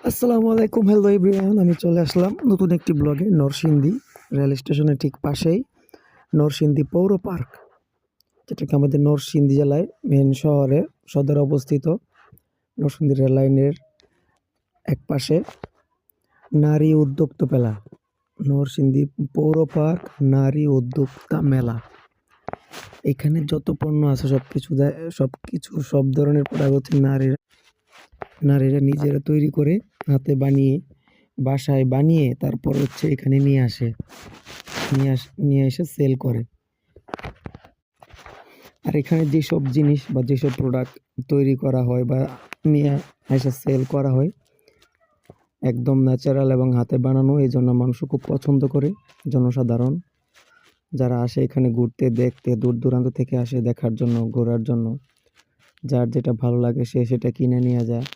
আসসালামু আলাইকুম hello everyone আমি চলে আসলাম নতুন একটি ব্লগে নরসিংদী রেল স্টেশনের ঠিক পাশেই, নরসিংদী পৌর পার্ক যেটাকে আমাদের নরসিংদী জেলায় মেন শহরে, সদর অবস্থিত। নরসিংদী রেল লাইনের এক পাশে নারী উদ্যোক্তা মেলা, নরসিংদী পৌর পার্ক নারী উদ্যোক্তা মেলা। এখানে যত পণ্য আছে সব কিছু দেয় সব কিছু সব ধরনের প্রোডাক্ট হচ্ছে নারীর নারীরা নিজেরা তৈরি করে হাতে বানিয়ে, বাসায় বানিয়ে তারপর হচ্ছে এখানে নিয়ে আসে। নিয়ে আস, নিয়ে এসে সেল করে। আর এখানে যেসব জিনিস বা যেসব প্রোডাক্ট তৈরি করা হয় বা নিয়ে এসে সেল করা হয়, একদম ন্যাচারাল এবং হাতে বানানো, এই জন্য মানুষ খুব পছন্দ করে। জনসাধারণ যারা আসে এখানে ঘুরতে, দেখতে, দূর দূরান্ত থেকে আসে দেখার জন্য, ঘোরার জন্য, যার যেটা ভালো লাগে সে সেটা কিনে নিয়ে যায়।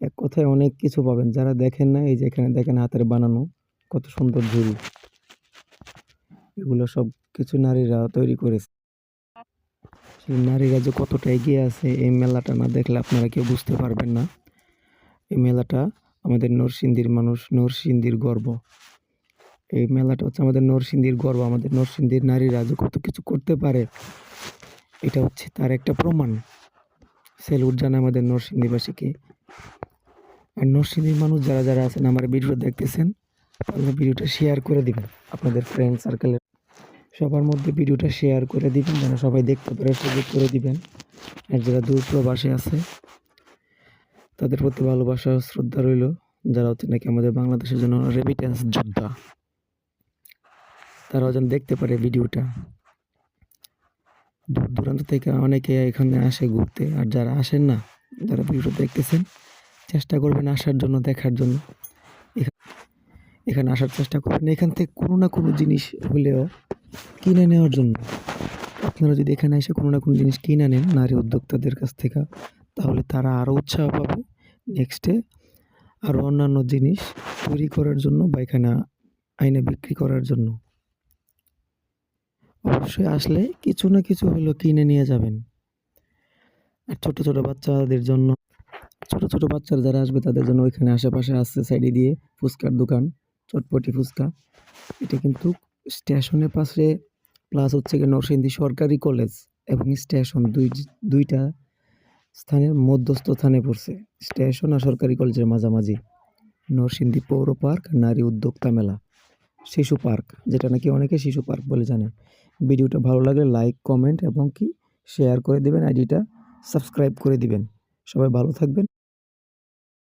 এক কথায় অনেক কিছু পাবেন। যারা দেখেন না, এই যে এখানে দেখেন হাতের বানানো, কত সুন্দর ঝুড়ি। এগুলো সব কিছু নারীরা তৈরি করেছে। নারীরা যে কতটা এগিয়ে আছে, এই মেলাটা না দেখলে আপনারা কেউ বুঝতে পারবেন না। এই মেলাটা আমাদের নরসিংদীর মানুষ, নরসিংদীর গর্ব। এই মেলাটা হচ্ছে আমাদের নরসিংদীর গর্ব। আমাদের নরসিংদীর নারীরা যে কত কিছু করতে পারে, এটা হচ্ছে তার একটা প্রমাণ। সেলুট জানায় আমাদের নরসিংদীবাসীকে। আর নরসিংদীর মানুষ যারা যারা আছেন, আমার ভিডিওটা দেখতেছেন তাহলে ভিডিওটা শেয়ার করে দিবেন আপনাদের ফ্রেন্ড সার্কেলের সবার মধ্যে ভিডিওটা শেয়ার করে দিবেন, যেন সবাই দেখতে পারে সুযোগ করে দিবেন। আর যারা দূর প্রবাসে আছে, তাদের প্রতি ভালোবাসা ও শ্রদ্ধা রইল। যারা হচ্ছে নাকি আমাদের বাংলাদেশের জন্য রেমিটেন্স যোদ্ধা, তারাও যেন দেখতে পারে ভিডিওটা। দূর দূরান্ত থেকে অনেকে এখানে আসে ঘুরতে, আর যারা আসেন না, যারা ভিডিওটা দেখতেছেন চেষ্টা করবেন আসার জন্য, দেখার জন্য। এখা- এখানে আসার চেষ্টা করবেন। এখান থেকে কোনো না কোনো জিনিস হলেও কিনে নেওয়ার জন্য। আপনারা যদি এখানে এসে কোনো না কোনো জিনিস কিনে নেন নারী উদ্যোক্তাদের কাছ থেকে, তাহলে তারা আরও উৎসাহ পাবে। নেক্সটে আরও অন্যান্য জিনিস তৈরি করার জন্য বা এখানে আইনে বিক্রি করার জন্য। অবশ্যই আসলে কিছু না কিছু হলেও কিনে নিয়ে যাবেন। আর ছোটো, ছোট বাচ্চাদের জন্য ছোট ছোট বাচ্চারা যারা আসবে তাদের জন্য ওইখানে আশেপাশে আছে সাইডে দিয়ে ফুচকার দোকান, চটপটি ফুচকা। এটা কিন্তু স্টেশনের পাশে প্লাস হচ্ছে গিয়ে নরসিংদী সরকারি কলেজ এবং স্টেশন দুই, দুইটা স্থানের মধ্যস্থ স্থানে পড়ছে। স্টেশন আর সরকারি কলেজের মাঝামাঝি নরসিংদী পৌর পার্ক নারী উদ্যোক্তা মেলা। শিশু পার্ক, যেটা নাকি অনেকে শিশু পার্ক বলে জানে। ভিডিওটা ভালো লাগলে লাইক কমেন্ট এবং কি? শেয়ার করে দেবেন, আইডিটা সাবস্ক্রাইব করে দিবেন। সবাই ভালো থাকবেন।